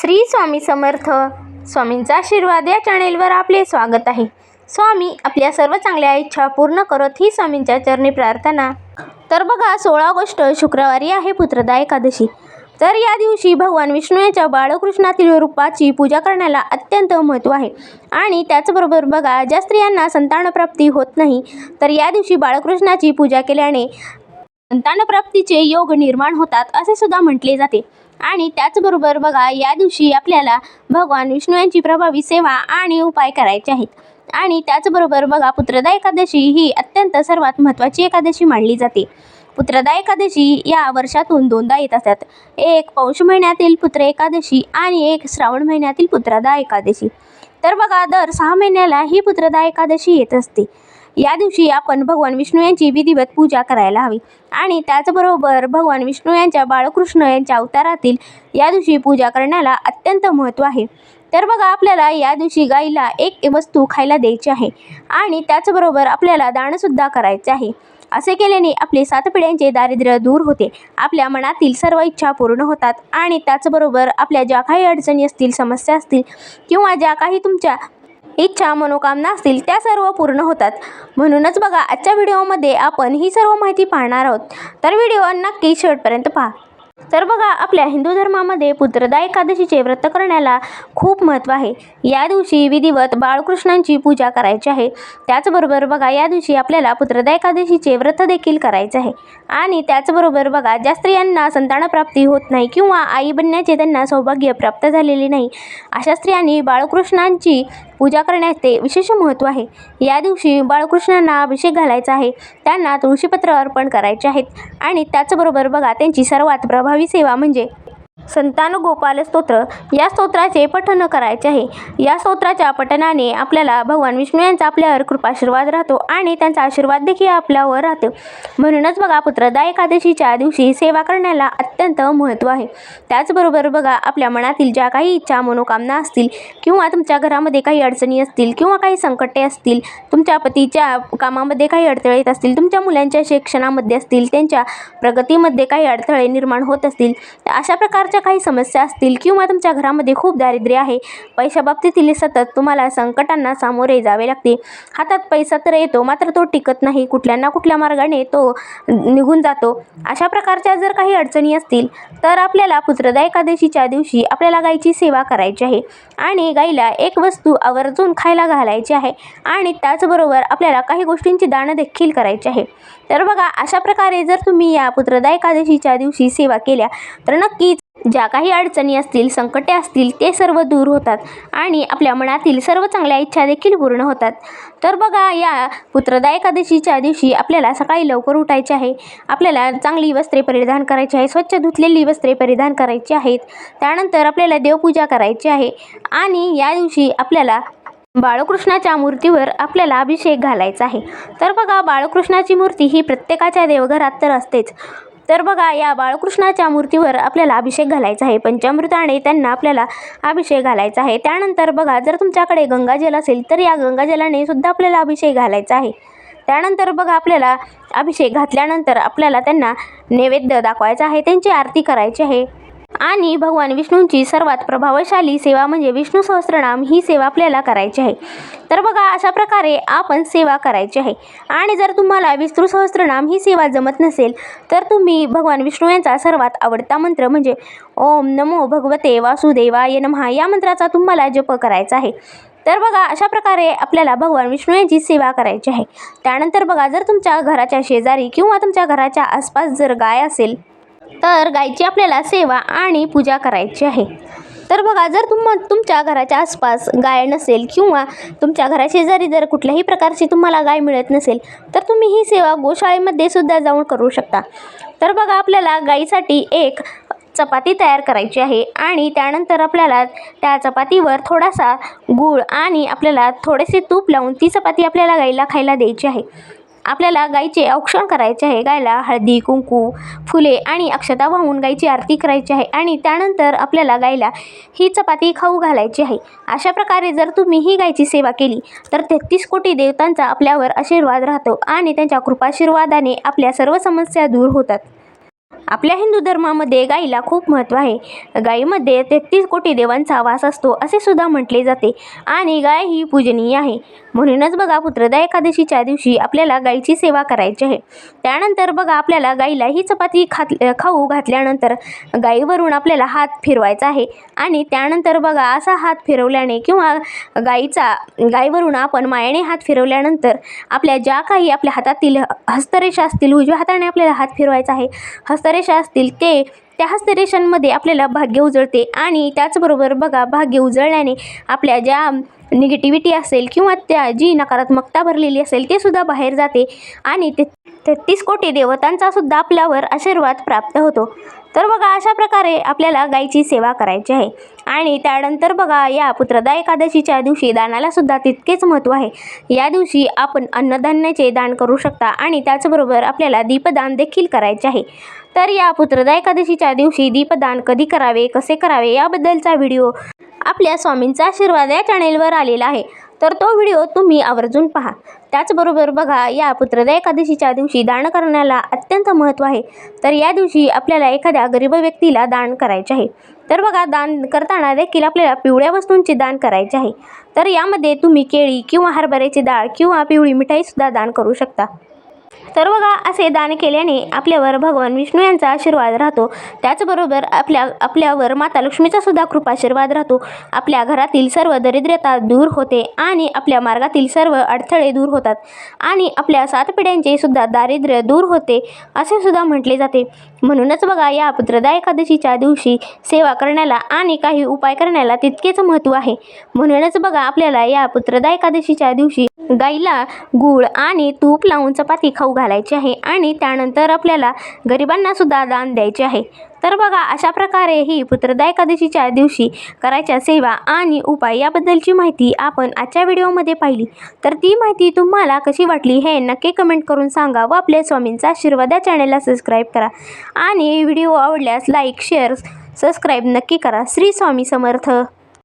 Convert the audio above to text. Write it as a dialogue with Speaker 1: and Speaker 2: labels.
Speaker 1: श्री स्वामी समर्थ. स्वामींचा आशीर्वाद या चॅनेलवर आपले स्वागत आहे. स्वामी आपल्या सर्व चांगल्या इच्छा पूर्ण करत ही स्वामींच्या चरणी प्रार्थना. तर बघा सोळा ऑगस्ट शुक्रवारी आहे पुत्रदा एकादशी. तर या दिवशी भगवान विष्णू यांच्या बाळकृष्णातील रूपाची पूजा करण्याला अत्यंत महत्त्व आहे. आणि त्याचबरोबर बघा ज्या स्त्रियांना संतानप्राप्ती होत नाही तर या दिवशी बाळकृष्णाची पूजा केल्याने संतानप्राप्तीचे योग निर्माण होतात असे सुद्धा म्हटले जाते. आणि त्याचबरोबर बघा या दिवशी आपल्याला भगवान विष्णू यांची प्रभावी सेवा आणि उपाय करायचे आहेत. आणि त्याचबरोबर बघा पुत्रदा एकादशी ही अत्यंत सर्वात महत्त्वाची एकादशी मानली जाते. पुत्रदा एकादशी या वर्षातून दोनदा येत असतात. एक पौष महिन्यातील पुत्र एकादशी आणि एक श्रावण महिन्यातील पुत्रदा एकादशी. तर बघा दर सहा महिन्याला ही पुत्रदा एकादशी येत असते. या दिवशी आपण भगवान विष्णू यांची विधिवत पूजा करायला हवी. आणि त्याचबरोबर भगवान विष्णू यांच्या बाळकृष्ण यांच्या अवतारातील या दिवशी पूजा करण्याला अत्यंत महत्त्व आहे. तर बघा आपल्याला या दिवशी गाईला एक वस्तू खायला द्यायची आहे आणि त्याचबरोबर आपल्याला दानसुद्धा करायचे आहे. असे केल्याने आपले सात पिढ्यांचे दारिद्र्य दूर होते. आपल्या मनातील सर्व इच्छा पूर्ण होतात आणि त्याचबरोबर आपल्या ज्या काही अडचणी असतील समस्या असतील किंवा ज्या काही तुमच्या इच्छा मनोकामना असतील त्या सर्व पूर्ण होतात. म्हणूनच बघा आजच्या व्हिडिओमध्ये आपण ही सर्व माहिती पाहणार आहोत. तर व्हिडिओ नक्की शेवटपर्यंत पहा. तर बघा आपल्या हिंदू धर्मामध्ये पुत्रदा एकादशीचे व्रत करण्याला खूप महत्त्व आहे. या दिवशी विधिवत बाळकृष्णांची पूजा करायची आहे. त्याचबरोबर बघा या दिवशी आपल्याला पुत्रदा एकादशीचे व्रत देखील करायचे आहे. आणि त्याचबरोबर बघा ज्या स्त्रियांना संतानप्राप्ती होत नाही किंवा आई बनण्याचे त्यांना सौभाग्य प्राप्त झालेले नाही अशा स्त्रियांनी बाळकृष्णांची पूजा करण्याचे विशेष महत्त्व आहे. या दिवशी बाळकृष्णांना अभिषेक घालायचा आहे. त्यांना तुळशीपत्र अर्पण करायचे आहेत. आणि त्याचबरोबर बघा त्यांची सर्वात प्रभावी सेवा म्हणजे संतान गोपाल स्तोत्र. या स्तोत्राचे पठण करायचे आहे. या स्तोत्राच्या पठणाने आपल्याला भगवान विष्णू यांचा आपल्यावर कृपाशीर्वाद राहतो आणि त्यांचा आशीर्वाद देखील आपल्यावर राहतो. म्हणूनच बघा पुत्रदा एकादशीच्या दिवशी सेवा करण्याला अत्यंत महत्त्व आहे. त्याचबरोबर बघा आपल्या मनातील ज्या काही इच्छा मनोकामना असतील किंवा तुमच्या घरामध्ये काही अडचणी असतील किंवा काही संकटे असतील तुमच्या पतीच्या कामामध्ये काही अडथळे येत असतील तुमच्या मुलांच्या शिक्षणामध्ये असतील त्यांच्या प्रगतीमध्ये काही अडथळे निर्माण होत असतील तर अशा प्रकारच्या काही समस्या असतील किंवा तुमच्या घरामध्ये खूप दारिद्र्य आहे पैशाबाबतीतील सतत तुम्हाला संकटांना सामोरे जावे लागते. हातात पैसा तर येतो मात्र तो टिकत नाही. कुठल्या ना कुठल्या मार्गाने तो निघून जातो. अशा प्रकारच्या जर काही अडचणी असतील तर आपल्याला पुत्रदा एकादशीच्या दिवशी आपल्याला गाईची सेवा करायची आहे आणि गाईला एक वस्तू आवर्जून खायला घालायची आहे आणि त्याचबरोबर आपल्याला काही गोष्टींची दानं देखील करायची आहे. तर बघा अशा प्रकारे जर तुम्ही या पुत्रदा एकादशीच्या दिवशी सेवा केल्या तर नक्कीच ज्या काही अडचणी असतील संकटे असतील ते सर्व दूर होतात आणि आपल्या मनातील सर्व चांगल्या इच्छा देखील पूर्ण होतात. तर बघा या पुत्रदा एकादशीच्या दिवशी आपल्याला सकाळी लवकर उठायचे आहे. आपल्याला चांगली वस्त्रे परिधान करायची आहे स्वच्छ धुतलेली वस्त्रे परिधान करायची आहेत. त्यानंतर आपल्याला देवपूजा करायची आहे आणि या दिवशी आपल्याला बाळकृष्णाच्या मूर्तीवर आपल्याला अभिषेक घालायचा आहे. तर बघा बाळकृष्णाची मूर्ती ही प्रत्येकाच्या देवघरात तर असतेच. तर बघा या बाळकृष्णाच्या मूर्तीवर आपल्याला अभिषेक घालायचा आहे. पंचामृताने त्यांना आपल्याला अभिषेक घालायचा आहे. त्यानंतर बघा जर तुमच्याकडे गंगाजल असेल तर या गंगाजलाने सुद्धा आपल्याला अभिषेक घालायचा आहे. त्यानंतर बघा आपल्याला अभिषेक घातल्यानंतर आपल्याला त्यांना नैवेद्य दाखवायचा आहे. त्यांची आरती करायची आहे. आणि भगवान विष्णूंची सर्वात प्रभावशाली सेवा म्हणजे विष्णू सहस्त्रनाम ही सेवा आपल्याला करायची आहे. तर बघा अशा प्रकारे आपण सेवा करायची आहे. आणि जर तुम्हाला विष्णू सहस्त्रनाम ही सेवा जमत नसेल तर तुम्ही भगवान विष्णू यांचा सर्वात आवडता मंत्र म्हणजे ओम नमो भगवते वासुदेवाय नमः या मंत्राचा तुम्हाला जप करायचा आहे. तर बघा अशा प्रकारे आपल्याला भगवान विष्णू यांची सेवा करायची आहे. त्यानंतर बघा जर तुमच्या घराच्या शेजारी किंवा तुमच्या घराच्या आसपास जर गाय असेल तर गायची आपल्याला सेवा आणि पूजा करायची आहे. तर बघा जर तुम तुमच्या घराच्या आसपास गाय नसेल किंवा तुमच्या घराशेजारी जर कुठल्याही प्रकारची तुम्हाला गाय मिळत नसेल तर तुम्ही ही सेवा गोशाळेमध्ये सुद्धा जाऊन करू शकता. तर बघा आपल्याला गाईसाठी एक चपाती तयार करायची आहे आणि त्यानंतर आपल्याला त्या चपातीवर थोडासा गूळ आणि आपल्याला थोडेसे तूप लावून ती चपाती आपल्याला गाईला खायला द्यायची आहे. आपल्याला गाईचे औक्षण करायचे आहे. गायला हळदी कुंकू फुले आणि अक्षता वाहून गाईची आरती करायची आहे आणि त्यानंतर आपल्याला गायला ही चपाती खाऊ घालायची आहे. अशा प्रकारे जर तुम्ही ही गायची सेवा केली तर तेहतीस कोटी देवतांचा आपल्यावर आशीर्वाद राहतो आणि त्यांच्या कृपाशीर्वादाने आपल्या सर्व समस्या दूर होतात. आपल्या हिंदू धर्मामध्ये गाईला खूप महत्त्व आहे. गाईमध्ये तेहतीस कोटी देवांचा वास असतो असे सुद्धा म्हटले जाते. आणि गाय ही पूजनीय आहे. म्हणूनच बघा पुत्रदा एकादशीच्या दिवशी आपल्याला गाईची सेवा करायची आहे. त्यानंतर बघा आपल्याला गाईला ही चपाती खात खाऊ घातल्यानंतर गाईवरून आपल्याला हात फिरवायचा आहे. आणि त्यानंतर बघा असा हात फिरवल्याने किंवा गाईचा गाईवरून आपण मायाने हात फिरवल्यानंतर आपल्या ज्या काही आपल्या हातातील हस्तरेषा असतील उजव्या हाताने आपल्याला हात फिरवायचा आहे. हस्त हस्तरेषा असतील ते त्या हस्तरेषांमध्ये आपल्याला भाग्य उजळते. आणि त्याचबरोबर बघा भाग्य उजळल्याने आपल्या ज्या निगेटिव्हिटी असेल किंवा त्या जी नकारात्मकता भरलेली असेल ते सुद्धा बाहेर जाते. आणि ते तेहतीस कोटी देवतांचा सुद्धा आपल्यावर आशीर्वाद प्राप्त होतो. तर बघा अशा प्रकारे आपल्याला गायीची सेवा करायची आहे. आणि त्यानंतर बघा या पुत्रदा एकादशीच्या दिवशी दानाला सुद्धा तितकेच महत्त्व आहे. या दिवशी आपण अन्नधान्याचे दान करू शकता आणि त्याचबरोबर आपल्याला दीपदान देखील करायचे आहे. तर या पुत्रदा एकादशीच्या दिवशी दीपदान कधी करावे कसे करावे याबद्दलचा व्हिडिओ आपल्या स्वामींचा आशीर्वाद या चॅनेलवर आलेला आहे. तर तो व्हिडिओ तुम्ही आवर्जून पहा. त्याचबरोबर बघा या पुत्रदा एकादशीच्या दिवशी दान करण्याला अत्यंत महत्त्व आहे. तर या दिवशी आपल्याला एखाद्या गरीब व्यक्तीला दान करायचे आहे. तर बघा दान करताना देखील आपल्याला पिवळ्या वस्तूंचे दान करायचे आहे. तर यामध्ये तुम्ही केळी किंवा हरभऱ्याची डाळ किंवा पिवळी मिठाईसुद्धा दान करू शकता. सर्वगा असे दान केल्याने आपल्यावर भगवान विष्णू यांचा आशीर्वाद राहतो. त्याचबरोबर आपल्या आपल्यावर माता लक्ष्मीचा सुद्धा कृपा आशीर्वाद राहतो. आपल्या घरातील सर्व दरिद्रता दूर होते आणि आपल्या मार्गातील सर्व अडथळे दूर होतात. आणि आपल्या सात पिढ्यांचे सुद्धा दारिद्र्य दूर होते असे सुद्धा म्हटले जाते. म्हणूनच बघा या पुत्रदा एकादशीच्या दिवशी सेवा करण्याला आणि काही उपाय करण्याला तितकेच महत्त्व आहे. म्हणूनच बघा आपल्याला या पुत्रदा एकादशीच्या दिवशी गाईला गूळ आणि तूप लावून चपाती खाऊ घालायची आहे आणि त्यानंतर आपल्याला गरिबांना सुद्धा दान द्यायचे आहे. तर बघा अशा प्रकारे ही पुत्रदा एकादशीच्या दिवशी करायच्या सेवा आणि उपाय याबद्दलची माहिती आपण आजच्या व्हिडिओमध्ये पाहिली. तर ती माहिती तुम्हाला कशी वाटली हे नक्की कमेंट करून सांगा व आपल्या स्वामींचा आशीर्वाद या चॅनेलला सबस्क्राईब करा. आणि व्हिडिओ आवडल्यास लाईक शेअर सबस्क्राईब नक्की करा. श्री स्वामी समर्थ.